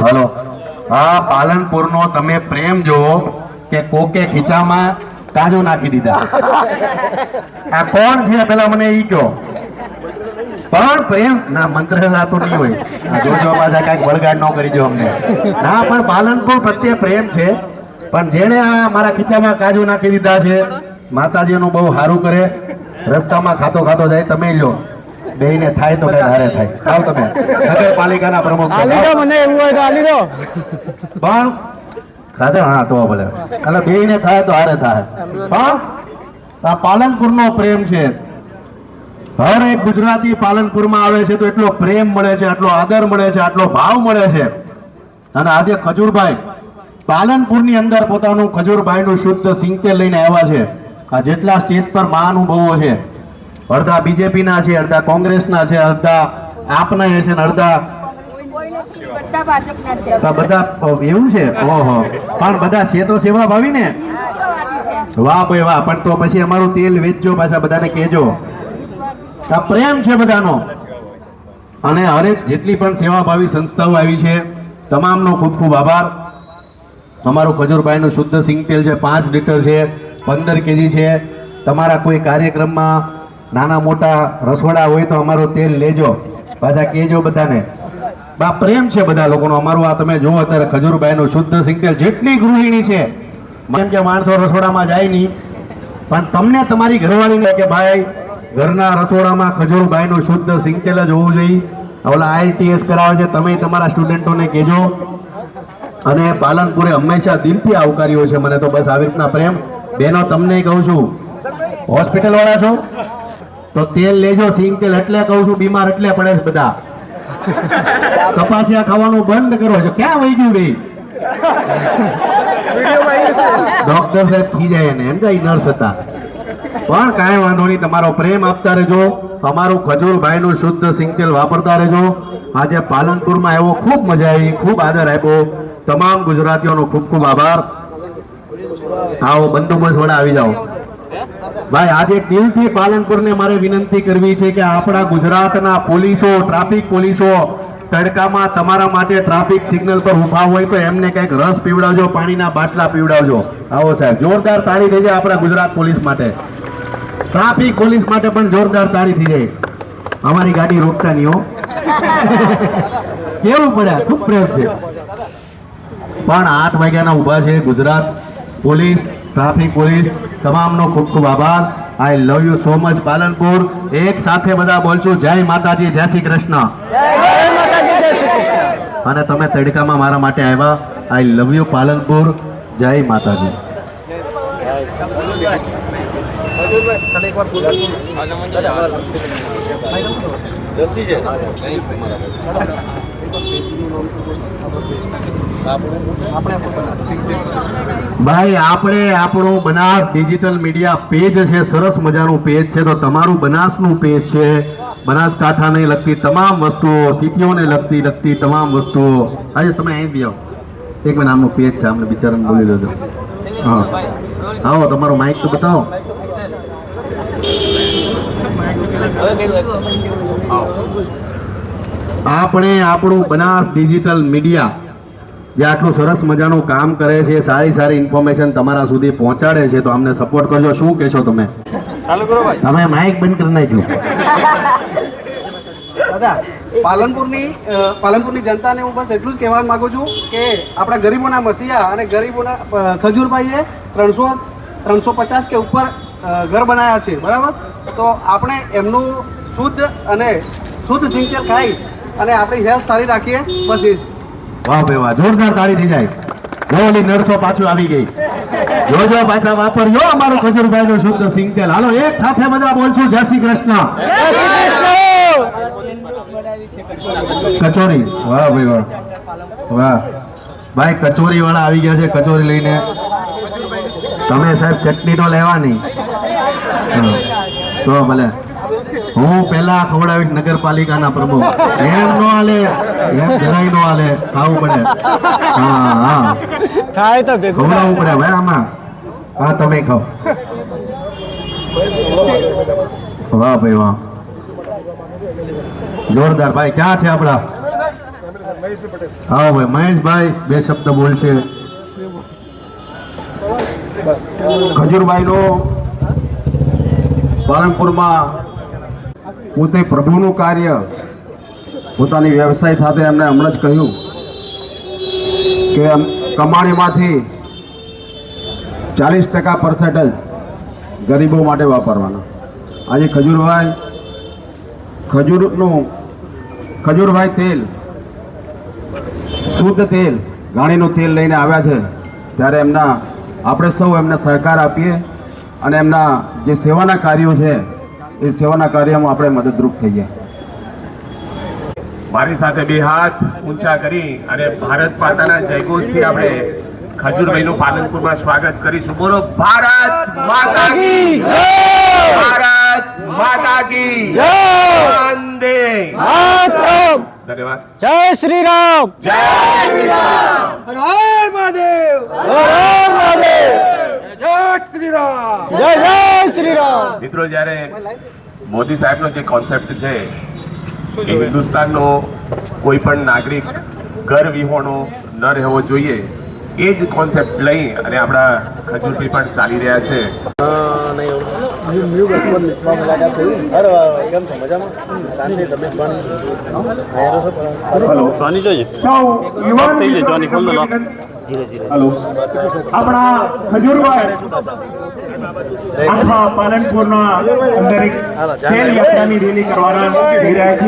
Hello. હા, પાલનપુરનો તમે પ્રેમ જોવો કે કોકે ખીચામાં કાજુ નાખી દીધા. આ કોણ છે પેલા મને ઈ કહો. પણ પ્રેમ, ના મંત્ર તો નહીં હોય. જોજો પાછા કાંઈક વળગાડ ન કરી જો અમને. ના, પણ પાલનપુર પ્રત્યે પ્રેમ છે. પણ જેણે આ મારા ખીચામાં કાજુ નાખી દીધા છે, માતાજીનું બહુ સારું કરે. રસ્તામાં ખાતો ખાતો જાય, તમે લ્યો. બેયને થાય તો કઈ હારે થાય. ખાવ તમે. નગરપાલિકાના પ્રમુખ આલી દો મને એવું હોય તો આલી દો. પણ ખાધે હા તો ભલે. એટલે બે ને થાય તો હારે થાય. પણ આ પાલનપુરનો પ્રેમ છે. હર એક ગુજરાતી પાલનપુરમાં આવે છે તો એટલો પ્રેમ મળે છે આટલો આદર મળે છે આટલો ભાવ મળે છે. અને આજે ખજૂરભાઈ પાલનપુરની અંદર પોતાનું ખજૂરભાઈનું શુદ્ધ સિંગતેલ લઈને આવ્યા છે. આ જેટલા સ્ટેજ પર મહાનુભવો છે. અડધા બીજેપીના છે અડધા કોંગ્રેસના છે અડધા આપના છે ને અડધા બધા એવું છે? ઓહો. પણ બધા છે તો સેવા ભાવી ને? વાહ ભાઈ વાહ. પણ તો પછી અમારું તેલ વેચજો પાછા બધાને કહેજો. આ પ્રેમ છે બધાનો. અને હરેક જેટલી પણ સેવાભાવી સંસ્થાઓ આવી છે તમામનો ખૂબ ખૂબ આભાર. અમારું ખજૂરભાઈનું શુદ્ધ સિંગ તેલ છે પાંચ લીટર છે પંદર કેજી છે. તમારા કોઈ કાર્યક્રમમાં નાના મોટા રસોડા હોય તો અમારું તેલ લેજો. પાછા કહેજો બધાને. બા, પ્રેમ છે બધા લોકોનો. અમારું આ તમે જુઓ અત્યારે ખજૂરભાઈનું શુદ્ધ સિંગ જેટલી ગૃહિણી છે. કેમ કે માણસો રસોડામાં જાય નહીં. પણ તમને તમારી ઘરવાળીને કે ભાઈ, ઘરના રસોડામાં ખજૂરભાઈનું શુદ્ધ સિંગ જ હોવું જોઈએ. ઓલા આઈટીએસ કરાવે છે તમે તમારા સ્ટુડન્ટોને કહેજો. અને પાલનપુરે હંમેશા દિલથી આવકાર્યો છે. મને તો બસ આવી રીતના પ્રેમ. બેનો, તમને કહું છું. હોસ્પિટલ વાળા છો? તો તેલ લેજો, સિંગ તેલ એટલે કહું છું, બીમાર એટલે પડે છે બધા. કપાસિયા ખાવાનું બંધ કરો છો. ક્યાં વહી ગયું ભાઈ ડોક્ટર સાહેબ થઈ જાય ને એમ કઈ નર્સ હતા. પણ કાંઈ વાંધો નહીં, તમારો પ્રેમ આપતા રહેજો. અમારું ખજૂરભાઈનું શુદ્ધ સિંગતેલ વાપરતા રહેજો. આજે પાલનપુરમાં એવો ખૂબ મજા આવી, ખૂબ આદર આપ્યો. તમામ ગુજરાતીઓનો ખૂબ ખૂબ આભાર. આવો બંદોબસ્ત વડા આવી જાઓ. ભાઈ, આજે દિલથી પાલનપુરને મારે વિનંતી કરવી છે કે આપણા ગુજરાતના પોલીસો, ટ્રાફિક પોલીસો તડકામાં તમારા માટે ટ્રાફિક સિગ્નલ પર ઊભા હોય તો એમને કંઈક રસ પીવડાવજો, પાણીના બાટલા પીવડાવજો. આવો સાહેબ, જોરદાર તાળી થઈ જાય આપણા ગુજરાત પોલીસ માટે. ટ્રાફિક પોલીસ માટે પણ જોરદાર તાળી થઈ જાય. અમારી ગાડી રોકતા નહીં હો. કેવું પડ્યા ખૂબ પ્રેમ છે. પણ આઠ વાગ્યાના ઊભા છે ગુજરાત પોલીસ. ટ્રાફિક પોલીસ તમામનો ખૂબ ખૂબ આભાર. I love you so much Palanpur. એક સાથે બધા બોલશું. જય માતાજી જય શ્રી કૃષ્ણ. જય માતાજી જય શ્રી કૃષ્ણ. અને તમે તડકામાં મારા માટે આવ્યા. I love you Palanpur. જય માતાજી. ભાઈ, આપણે આપણું બનાસ ડિજિટલ મીડિયા પેજ છે, સરસ મજાનું પેજ છે. તો તમારું બનાસનું પેજ છે, બનાસકાંઠાને લગતી તમામ વસ્તુઓ, સિટીઓને લગતી લગતી તમામ વસ્તુઓ. આજે તમે અહીં બી આવો એક મિનિટ, આમનું પેજ છે, આમને બિચારાને બોલી લેજો. હા. આવો, તમારો માઇક તો બતાવો. આપણે આપણું બનાસ ડિજિટલ મીડિયા જે આટલું સરસ મજાનું કામ કરે છે સારી સારી ઇન્ફોર્મેશન તમારા સુધી પહોંચાડે છે તો અમને સપોર્ટ કરજો. શું કહેશો તમે? તમે માઇક બંધ કરી નાખ્યું. દાદા પાલનપુરની પાલનપુરની જનતાને હું બસ એટલું જ કહેવા માંગુ છું કે આપણા ગરીબોના મસીહા અને ગરીબોના ખજૂરભાઈએ ત્રણસો ત્રણસો પચાસ કે ઉપર ઘર બનાવ્યા છે. બરાબર? તો આપણે એમનું શુદ્ધ અને શુદ્ધ સિંગતેલ ખાઈ અને આપણી હેલ્થ સારી રાખીએ. બસ એ જ. વાહ ભાઈ વાહ જોરદાર તાળી થઈ જાય. જો નરસો પાછું આવી ગઈ. જોજો પાછા વાપરજો અમારો ખજુરભાઈ નું શુદ્ધ સિંગતેલ. હાલો એક સાથે બધા બોલશું. જય શ્રી કૃષ્ણ. જય શ્રી કૃષ્ણ. કચોરી. વાહ ભાઈ વાહ. વાહ. ભાઈ કચોરી વાળા આવી ગયા છે કચોરી લઈને. તમે સાહેબ ચટણી તો લેવાની. હા. તો ભલે. હું પેલા ખવડાવીશ નગરપાલિકાના પ્રમુખ. એમ નો હાલે એમ જરાય નો હાલે ખાવું પડે. હા હા. થાય તો ખવડાવવું પડે ભાઈ આમાં. હા તમે ખાઓ. વાહ ભાઈ વાહ. જોરદાર ભાઈ ક્યાં છે આપડા હા ભાઈ મહેશભાઈ બે શબ્દ બોલશે. ખજૂરભાઈનો પાલનપુરમાં પોતે પ્રભુનું કાર્ય પોતાની વ્યવસાય સાથે એમને હમણાં જ કહ્યું કે કમાણીમાંથી ચાલીસ ટકા પર્સન્ટેજ ગરીબો માટે વાપરવાના. આજે ખજૂરભાઈ, ખજૂરનું, ખજૂરભાઈ તેલ, શુદ્ધ તેલ, ગાણીનું તેલ લઈને આવ્યા છે. ત્યારે એમના, આપણે સૌ એમને સહકાર આપીએ અને એમના જે સેવાના કાર્યો છે એ સેવાના કાર્યમાં આપણે મદદરૂપ થઈએ મારી સાથે બે હાથ ઊંચા કરી અને ભારત માતાના જયઘોષથી આપણે ખજૂરભાઈનું પાલનપુરમાં સ્વાગત કરીશું. બોલો ભારત માતા કી ભારત માતા કી વંદે માતરમ! ધન્યવાદ. જય શ્રી રામ! જય શ્રી રામ. હર હર મહાદેવ! જય શ્રી રામ જય જય શ્રી રામ મિત્રો જ્યારે મોદી સાહેબનો જે કોન્સેપ્ટ છે કે હિન્દુસ્તાનનો કોઈ પણ નાગરિક ઘર વિહોણો ન રહેવો જોઈએ એ જ કોન્સેપ્ટ લઈ અને આપણા ખજૂરભાઈ પણ ચાલી રહ્યા છે. સૌ યુવાન હેલો. આપણા ખજૂરભાઈ આખા પાલનપુરના અંદર એક ખેલ યાત્રાની રેલી કરવાના થઈ રહ્યા છે